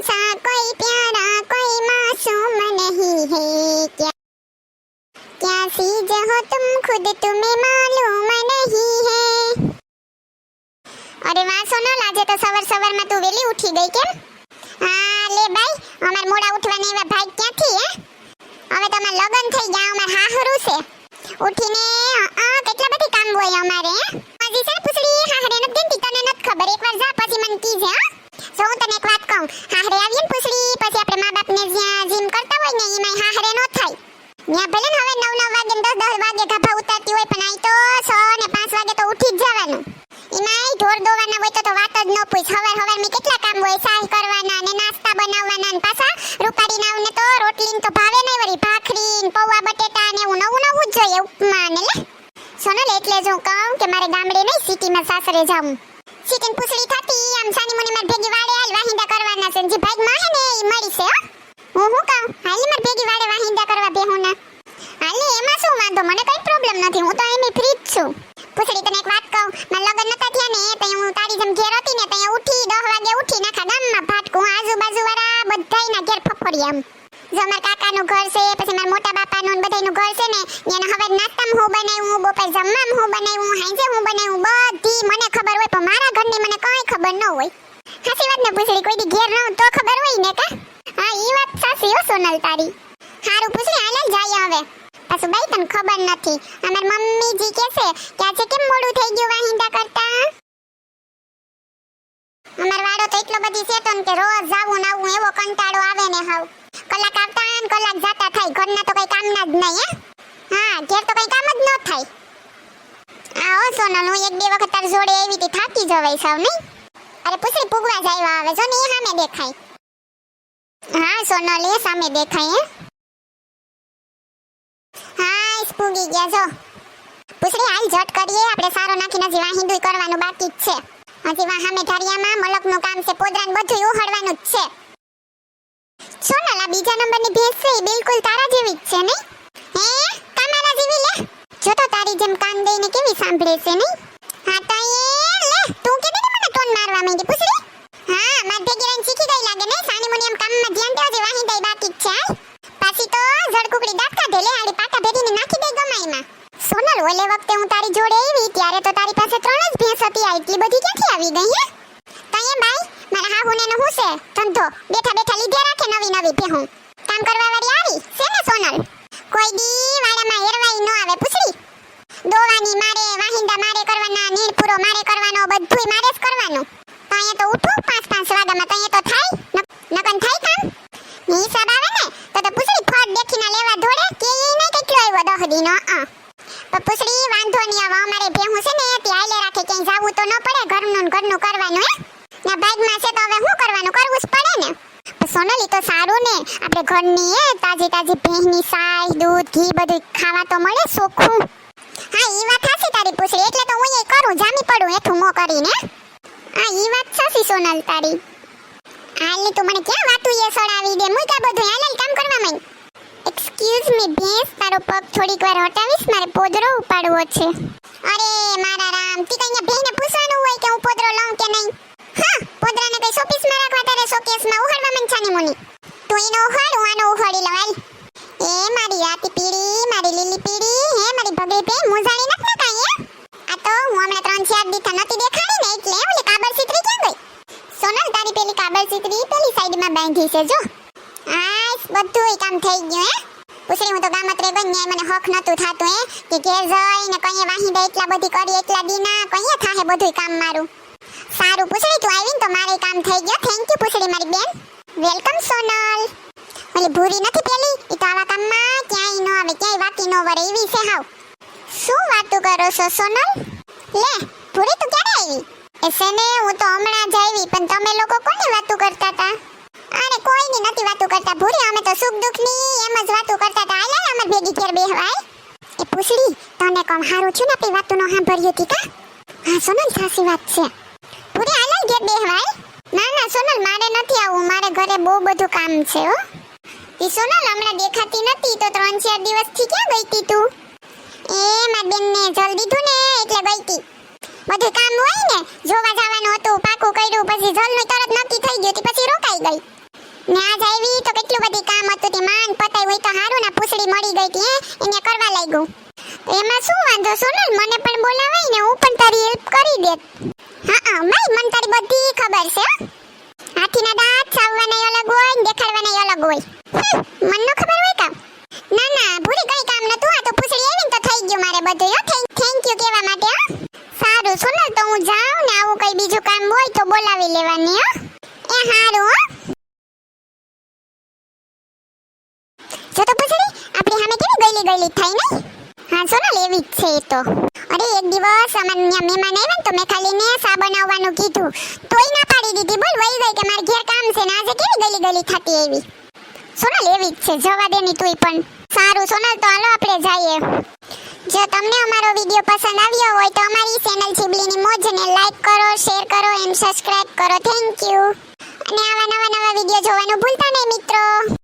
सा कोई प्यारा कोई मासूम नहीं है क्या क्या सीज हो तुम खुद तुम्हें मालूम नहीं है અરે વાહ સોનલ આજે તો સવાર સવારમાં તું વેલી ઉઠી ગઈ કેમ હા લે ભાઈ અમાર મોડા ઉઠવાના એવા ભાઈ ક્યાંથી હે હવે તો અમાર લગન થઈ ગયા અમાર હાહરું છે ઉઠીને આ કેટલા બધી કામ હોય અમારે હે હજી છે ને પૂછડી હાહરે નથી દેતી તને નથી ખબર એકવાર જા પછી મને કીજે હા હાહરે આવીએ ને પૂછડી, પછી આપણે મા બાપને જ્યાં જીમ કરતા હોય ને એમાં હાહરે નો થાય. ત્યાં ભલે ને હવે નવ નવ વાગે ને દસ દસ વાગે ગાભા ઉતારતી હોય, પણ આઈ તો છ ને પાંચ વાગે તો ઉઠી જ જવાનું. એમાંય ઢોર દોવાના હોય તો તો વાત જ ન પૂછ. હવાર હવાર મેં કેટલા કામ હોય સાહ કરવાના ને નાસ્તા બનાવવાના ને પાછા રૂપાડી નાવને તો રોટલી ને તો ભાવે નહીં વળી. ભાખરી ને પૌવા, બટેટા ને એવું નવું નવું જ જોઈએ, ઉપમા ને લે. સોનલ, એટલે જ હું કહું કે મારે ગામડે નહીં, સિટીમાં સાસરે જાઉં. સિટીન પૂછડી થતી, આમ સાની મને મારી ભેગી કરવાના છે ને જે ભાગમાં હે ને ઈ મળી છે હો. હું કહું? હાલ માર ભેગી વાડે વાહિંદા કરવા બેહો ના. હાલી એમાં શું વાંધો? મને કઈ પ્રોબ્લેમ નથી. હું તો એમ ફ્રી જ છું. પૂછડી તને એક વાત કહું? મારા લગન નતા થયા ને, તે હું તારી જેમ ઘેર હતી ને, તે ઉઠી 10 વાગે ઉઠી નાખા ગામમાં ભાટકું. આજુબાજુ વાળા બધાયના ઘેર ફફડી આમ. જો મારા કાકાનું ઘર છે, પછી મારા મોટા બાપાનું ને બધાયનું ઘર છે ને, એને હવે પૂછડી કોઈ ઘેર ન તો ખબર હોય ને કા? હા, ઈ વાત સાચી હો, સોનલ તારી. હારું પૂછડી હાલ જાય હવે. પાછું બાઈ તને ખબર નથી. અમાર મમ્મી જી કે છે કે આજે કેમ મોડું થઈ ગયું વાહિંદા કરતા? અમાર વાડો તો એટલો બધી ને કે રોજ જાવું આવું, એવો કંટાળો આવે ને હાવ. કલાક આવતા ને કલાક જાતા થાય. ઘરના તો કઈ કામના જ નહીં, હે? હા, ઘેર તો કઈ કામ જ ન થાય. આ હો, સોનલ, હું એક બે વખત તાર જોડે આવી હતી, થાકી જવાય સાવ, નહીં? અરે પૂછડી પુગવા જાય આવે. જો ને એ સામે દેખાય. હા, સોનલ સામે દેખાય, હે. સ્પૂગી ગયા, જો. પૂછડી, હાલ જટ કરીએ. આપણે સારો નાખીને હજી વાહિંદુય કરવાનું બાકી જ છે. હજી વાહ સામે ઢારિયામાં મલકનું કામ છે. પોદરાન બધું ઉહળવાનું જ છે. સોનલ, આ બીજા નંબરની ભેંસ છે, એ બિલકુલ તારા જેવી જ છે, નહીં? હે? તમારા જેવી લે. જો તો તારી જેમ કાન દઈને કેવી સાંભળે છે, નહીં? મારવા માંડી પૂછડી. હા માર ભેગી શીખી ગઈ લાગે ને? સાની મુની એમ કામમાં ધ્યાન દેવા દઈ બાકી છે પાછી તો ઝડકુકડી દાંત કાઢે લે હાડી પાટા ભેરીને નાખી દે ગમાઈમાં. સોનલ, ઓલે વખતે હું તારી જોડે આવી, ત્યારે તો તારી પાસે ત્રણ જ ભેંસ હતી આટલી બધી ક્યાંથી આવી ગઈ, હે? તઈએ ભાઈ મારા હાહુને નો હું છે ધંધો, બેઠા બેઠા લીધે રાખે નવી નવી ભેહું કામ કરવા વાળી આવી છે ને સોનલ કોઈ દી વાડામાં હેરવાઈ ન આવે પૂછડી દોવાની મારે વાહિંદા મારે કરવાના નીર પૂરો મારે કરવાનો બધુંય મારે જ કરવાનું તઈએ તો ઉઠો પાંચ પાંચ વાગ્યામાં તઈએ તો થાય ન- નકન થાય કામ હિસાબ આવે ને તો તો પૂછડી ફટ દેખીને લેવા દોડે કે ઈ નહીં કેટલો આવ્યો દહ દીનો અ પણ પૂછડી વાંધો નહીં હવે અમારે ભેહું છે ને તે હાલે રાખે ક્યાંય જાવું તો ન પડે ઘરનું ને ઘરનું કરવાનું હે ને ભાગમાં છે તો હવે શું કરવાનું કરવું જ પડે ને પણ સોનલી તો સારું ને આપણે ઘરની તાજી તાજી ભેંસની સાય દૂધ, ઘી બધું ખાવા તો મળે સોખું. હા, ઈ વાત સાચી તારી પૂછડી, એટલે તો હું એ કરું, જામી પડું એઠું મો કરીને. હા, ઈ વાત સાચી સોનલ તારી. હાલ તું મને ક્યાં વાતું એ સડાવી દે મુઈ કા બધું હાલ કામ કરવા માંડ. એક્સક્યુઝ મી ભેંસ, તારો પગ થોડીક વાર હટાવીશ, મારે પોદરો ઉપાડવો છે. અરે, મારા રામ, તી કઈ ભેંને પૂછવાનું હોય કે હું પોદરો લઉં કે નહીં? હા, પોદરાને કઈ શોપીસમાં રાખવા તારે શોકેસમાં ઉહાડવા મન છાની મુની. તું એ મારી રાતી લીલી પીળી હે, મારી ના ત્રણ ચાર દીથા નતી દેખાડી ને એટલે કાબર સિત્રી ક્યાં ગઈ? સોનલ, તારી પેલી કાબર સીતરી પેલી સાઈડમાં બાંધી છે, જો. આસ બધુંય કામ થઈ ગયું, હે? પૂછડી, હું તો ગામત્રે ગઈ, ન્યાય મને હક નતું થાતું, હે? કે ઘેર જઈને કઈએ વાહી દે, એટલા બધી કરી, એટલા દીના કઈએ થાહે કામ મારું. સારું, પૂછડી, તું આવીને તો મારે કામ થઈ ગયો. થેન્ક યુ પૂછડી, મારી બેન. વેલકમ, સોનલ. ઓલી ભૂરી નથી પેલી? એ તો આવા કામમાં ક્યાંય ન આવે, ક્યાંય વાતી ન વરે, એવી છે હાવ. શું વાતું કરો છો, સોનલ? લે, ભૂરી, તું ક્યારે આવી? એ સેને હું તો હમણાં જ આવી, પણ તમે લોકો કોની વાતું કરતા હતા અરે, કોઈની નથી વાતું કરતા. ભૂરી, અમે તો સુખ દુઃખની એમ જ વાતું કરતા હતા આલે અમાર ભેગી ઘેર બેહવાય. એ પૂછડી, તને કોમ હારું છું ને આપણી વાતું નો સાંભળ્યું હતી કા? હા, સોનલ, સાચી વાત છે. ભૂરી આલે ઘેર બેહવાય. ના ના, સોનલ, મારે નથી મારે ઘરે બહુ બધું કામ છે, હો. એ સોનલ હમણાં દેખાતી નથી, તો ત્રણ ચાર દિવસથી ક્યાં ગઈ હતી તું? એ માર બેનને જલ દીધું ને, એટલે ગઈ હતી બધું કામ હોય ને, જોવા જવાનું હતું, પાકું કર્યું, પછી જલનું તરત નક્કી થઈ ગયું પછી રોકાઈ ગઈ. ને આજ આવી તો કેટલું બધી કામ હતું તે, માંડ પતાઈ હોય તો હારું ના પૂછડી મળી ગઈ હતી એને કરવા લાગ્યું. એમાં શું વાંધો, સોનલ? મને પણ બોલાવાય ને, હું પણ તારી હેલ્પ કરી દેત. હા હા માઈ મને તારી બધી ખબર છે. હાથીના દાંત, ચાવવાના અલગ હોય ને દેખાડવાના અલગ હોય. મને ન ખબર હોય કામ? ના ના ભૂરી કઈ કામ નતું, આ તો પૂછડી આવી ને તો થઈ ગયું મારે બધું હો થેન્ક યુ કહેવા માટે, હો. સારું સોનલ તો હું જાઉં ને આવું કઈ બીજું કામ હોય તો બોલાવી લેવાની, હો. એ હારું, હો. જો તો પૂછડી, આપણી સામે કેવી ગઈલી ગઈલી થાય ને હા, સોનલ, એવી જ છે એ તો. અરે, એક દિવસ અમાર મહેમાન આવ્યા તો મેં ખાલી ને સા બનાવવાનું કીધું. તોય ના પાડી દીધી. બોલ, વહી ગઈ કે મારે ઘેર કામ છે ને આજે કેવી ગલી ગલી થતી એવી સોનલ એવી જ છે, જવા દેની તુંય પણ. સારું, સોનલ, તો હાલો આપણે જઈએ. જો તમને અમારો વીડિયો પસંદ આવ્યો હોય તો અમારી ચેનલ ચીબલીની મોજને લાઈક કરો શેર કરો એન્ડ સબસ્ક્રાઇબ કરો. થેન્ક યુ અને આવા નવા નવા વીડિયો જોવાનું ભૂલતા નહીં, મિત્રો.